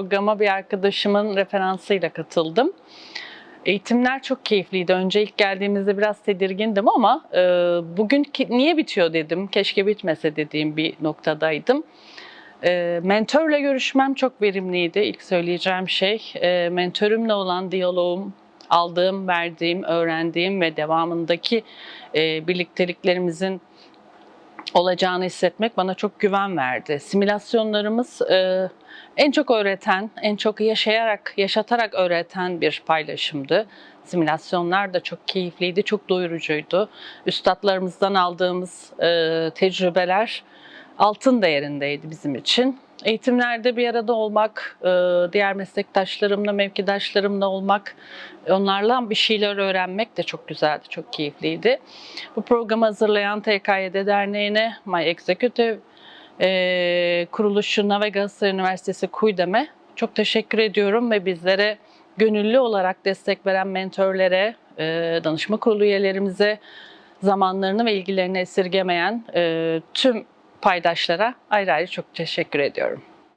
programa bir arkadaşımın referansıyla katıldım. Eğitimler çok keyifliydi. Önce ilk geldiğimizde biraz tedirgindim ama e, bugün ki- niye bitiyor dedim. Keşke bitmese dediğim bir noktadaydım. E, mentörle görüşmem çok verimliydi. İlk söyleyeceğim şey e, mentörümle olan diyaloğum, aldığım, verdiğim, öğrendiğim ve devamındaki e, birlikteliklerimizin olacağını hissetmek bana çok güven verdi. Simülasyonlarımız e, en çok öğreten, en çok yaşayarak, yaşatarak öğreten bir paylaşımdı. Simülasyonlar da çok keyifliydi, çok doyurucuydu. Üstadlarımızdan aldığımız e, tecrübeler altın değerindeydi bizim için. Eğitimlerde bir arada olmak, e, diğer meslektaşlarımla, mevkidaşlarımla olmak, onlarla bir şeyler öğrenmek de çok güzeldi, çok keyifliydi. Bu programı hazırlayan TKYD Derneği'ne, My Executive e, kuruluşuna ve Galatasaray Üniversitesi KUYDEM'e çok teşekkür ediyorum ve bizlere gönüllü olarak destek veren mentörlere, e, danışma kurulu üyelerimize, zamanlarını ve ilgilerini esirgemeyen tüm paydaşlara ayrı ayrı çok teşekkür ediyorum.